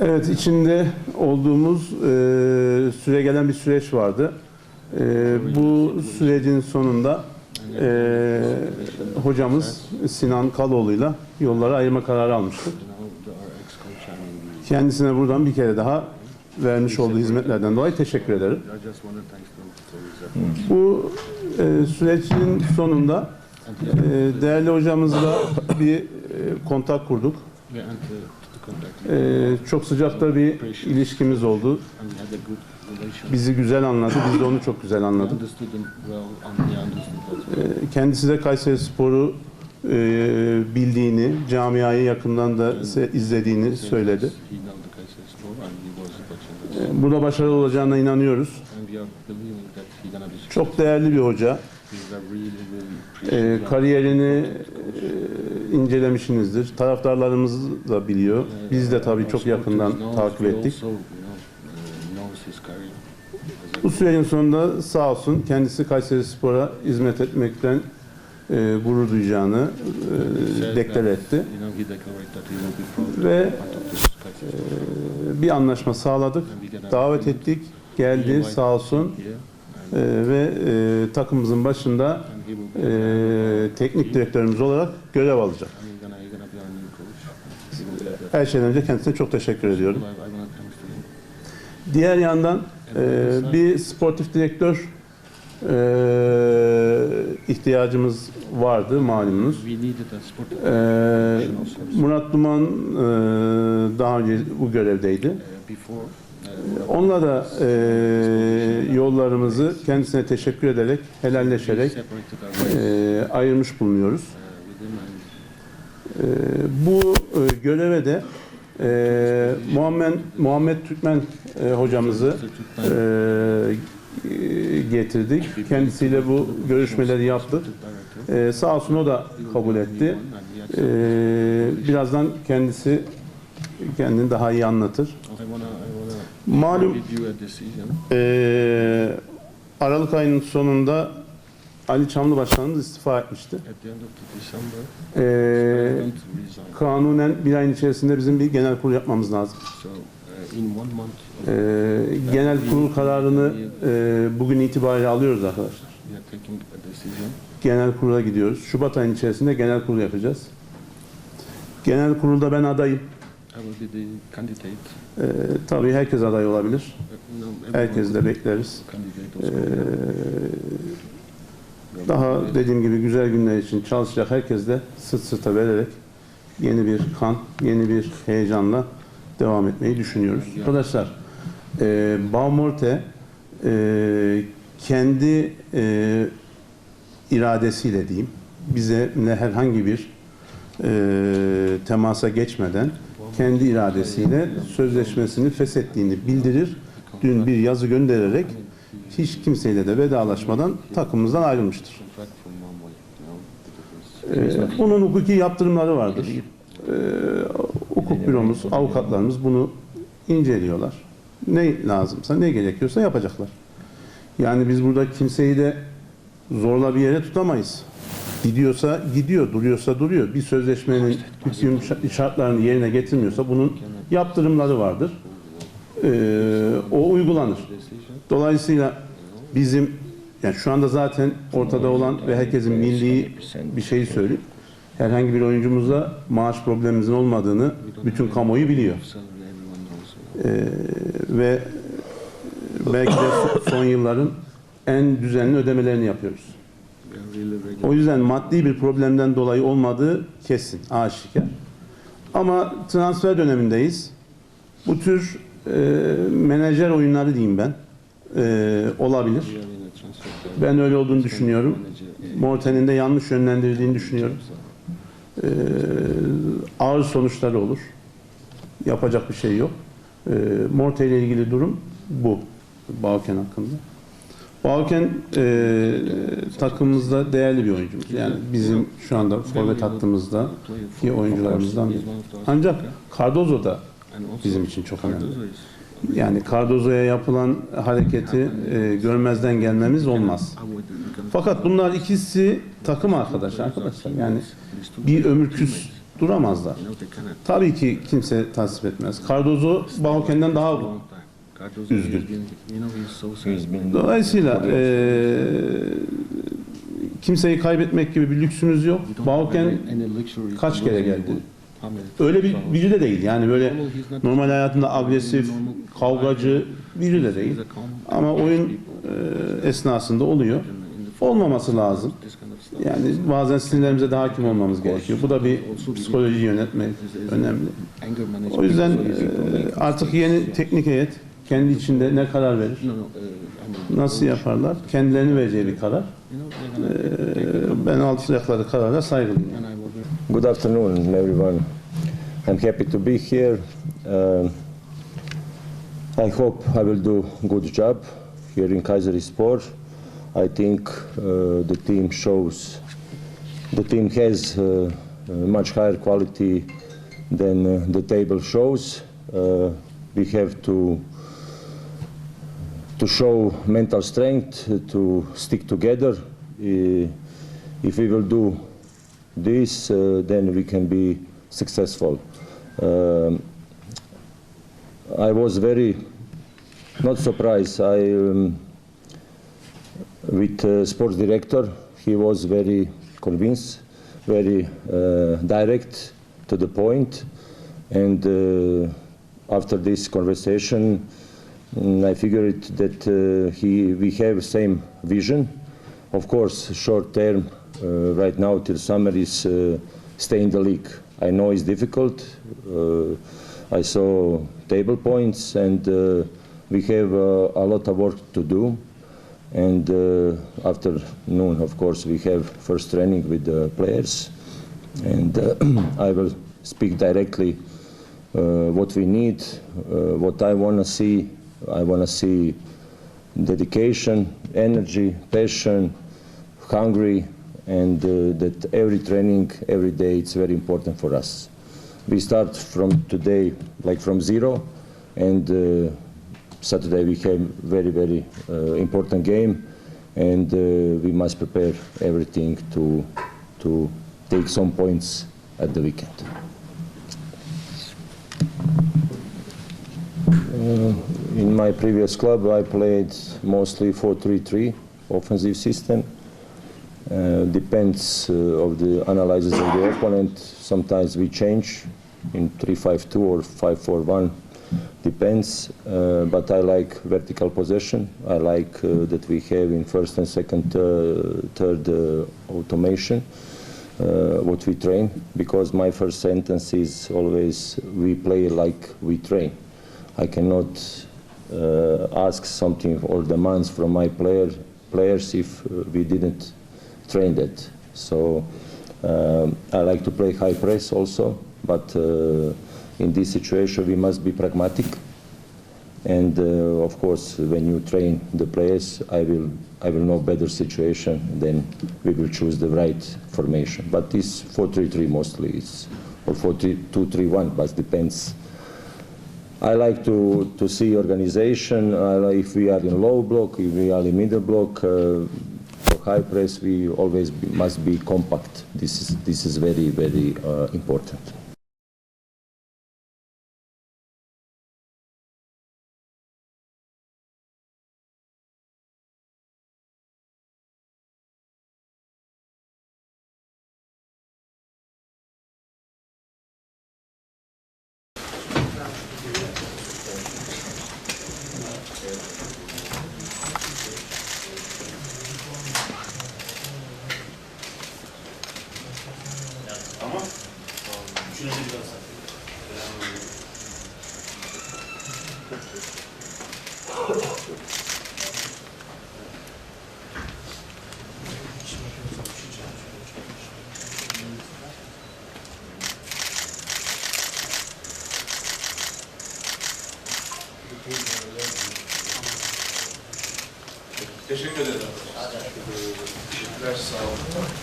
Evet, içinde olduğumuz e, süre gelen bir süreç vardı. E, bu sürecin sonunda e, hocamız Sinan Kaloğlu'yla yolları ayırma kararı almıştık. Kendisine buradan bir kere daha vermiş olduğu hizmetlerden dolayı teşekkür ederim. Bu e, sürecin sonunda e, değerli hocamızla bir kontak kurduk. yeah, and to, to contact E, çok sıcak da bir ilişkimiz oldu. Bizi güzel anladı, biz de onu çok güzel anladık. understood him well, and he understood us well. E, Kendisi de Kayseri Spor'u e, bildiğini, camiayı yakından da izlediğini söyledi. E, Burada başarılı olacağına inanıyoruz. Çok değerli bir hoca. E, kariyerini e, incelemişsinizdir. Taraftarlarımız da biliyor. Biz de tabii çok yakından takip ettik. uh, Bu sürecin sonunda sağ olsun kendisi Kayseri Spor'a hizmet etmekten e, gurur duyacağını e, deklar etti. Ve, E, bir anlaşma sağladık, davet ettik, geldi sağ olsun E, ve e, takımımızın başında e, teknik direktörümüz olarak görev alacak. Her şeyden önce kendisine çok teşekkür ediyorum. Diğer yandan e, bir sportif direktör e, ihtiyacımız vardı malumunuz. E, Murat Duman e, daha önce bu görevdeydi. Onunla da e, yollarımızı kendisine teşekkür ederek, helalleşerek e, ayırmış bulunuyoruz. E, bu e, göreve de e, Muhammed Muhammed Türkmen e, hocamızı e, getirdik. Kendisiyle bu görüşmeleri yaptık. E, sağ olsun o da kabul etti. E, birazdan kendisi kendini daha iyi anlatır. Malum e, Aralık ayının sonunda Ali Çamlı Başkanımız istifa etmişti. E, kanunen bir ayın içerisinde bizim bir genel kurul yapmamız lazım. E, genel kurul kararını e, bugün itibariyle alıyoruz arkadaşlar. Genel kurula gidiyoruz. Şubat ayının içerisinde genel kurul yapacağız. Genel kurulda ben adayım. E, tabii herkes aday olabilir. Herkes de bekleriz. E, daha dediğim gibi güzel günler için çalışacak herkes de sırt sırta vererek yeni bir kan, yeni bir heyecanla devam etmeyi düşünüyoruz. Arkadaşlar, e, Baumorte e, kendi e, iradesiyle diyeyim, bize herhangi bir e, temasa geçmeden kendi iradesiyle sözleşmesini feshettiğini bildirir. Dün bir yazı göndererek hiç kimseyle de vedalaşmadan takımımızdan ayrılmıştır. Ee, bunun hukuki yaptırımları vardır. Ee, hukuk büromuz, avukatlarımız bunu inceliyorlar. Ne lazımsa, ne gerekiyorsa yapacaklar. Yani biz burada kimseyi de zorla bir yere tutamayız. Gidiyorsa gidiyor, duruyorsa duruyor. Bir sözleşmenin hüküm şartlarını yerine getirmiyorsa bunun yaptırımları vardır. Ee, o uygulanır. Dolayısıyla bizim yani şu anda zaten ortada olan ve herkesin bildiği bir şeyi söyleyeyim. Herhangi bir oyuncumuzda maaş problemimizin olmadığını bütün kamuoyu biliyor. Ee, ve belki de son yılların en düzenli ödemelerini yapıyoruz. O yüzden maddi bir problemden dolayı olmadığı kesin, aşikar. Ama transfer dönemindeyiz. Bu tür e, menajer oyunları diyeyim ben, e, olabilir. Ben öyle olduğunu düşünüyorum. Morten'in de yanlış yönlendirdiğini düşünüyorum. E, ağır sonuçları olur. Yapacak bir şey yok. E, Morte ile ilgili durum bu. Balken hakkında. Balken e, takımımızda değerli bir oyuncumuz. Yani bizim şu anda forvet hattımızda ki oyuncularımızdan biri. Ancak Cardozo da bizim için çok önemli. Yani Cardozo'ya yapılan hareketi e, görmezden gelmemiz olmaz. Fakat bunlar ikisi takım arkadaş arkadaşlar. Yani bir ömür küs duramazlar. Tabii ki kimse tasvip etmez. Cardozo Bauken'den daha Üzgün. Dolayısıyla eee, kimseyi kaybetmek gibi bir lüksümüz yok. Bauken kaç kere geldi? öyle bir biri de değil. Yani böyle normal hayatında agresif, kavgacı biri de değil. Ama oyun eee, esnasında oluyor. Olmaması lazım. Yani bazen sinirlerimize de hakim olmamız gerekiyor. Bu da bir psikoloji yönetmek önemli. O yüzden make artık yeni teknik heyet kendi içinde ne karar verir, uh, mean, nasıl yaparlar, kendilerini vereceği bir karar. Eee, Ben alacakları karara will be Good afternoon, everyone. I'm happy to be here. Um, I hope I will do good job here in Kayserispor. I think uh, the team shows the team has uh, uh, much higher quality than uh, the table shows. Uh, we have to to show mental strength, to stick together. Uh, if we will do this, uh, then we can be successful. Um, I was very not surprised. I um, with uh, sports director, he was very convinced, very uh, direct to the point, and uh, after this conversation, mm, I figured that uh, he we have same vision. Of course, short term, uh, right now till summer is uh, stay in the league. I know it's difficult. I saw table points, and we have a lot of work to do. And uh, after noon, of course, we have first training with the players, and uh, I will speak directly uh, what we need, what I want to see. I want to see dedication, energy, passion, hungry, and uh, that every training, every day, it's very important for us. We start from today, like from zero, and uh, Saturday we have very, very uh, important game, and uh, we must prepare everything to to take some points at the weekend. In my previous club, I played mostly 4-3-3 offensive system. Uh, depends uh, of the analysis of the opponent. Sometimes we change in 3-5-2 or 5-4-1. Depends. Uh, but I like vertical possession. I like uh, that we have in first and second, uh, third uh, automation. What we train because my first sentence is always we play like we train. I cannot uh, ask something or demands from my player, players if uh, we didn't train that. So um, I like to play high press also, but uh, in this situation we must be pragmatic. And uh, of course, when you train the players, I will I will know better situation. Then we will choose the right formation. But this 4-3-3 mostly is or 4-2-3-1, but depends. I like to, to see organization. If we are in low block, if we are in middle block. Uh, for high press, we always be, must be compact. This is this is very very uh, important. Teşekkür ederim. Teşekkürler, sağ olun.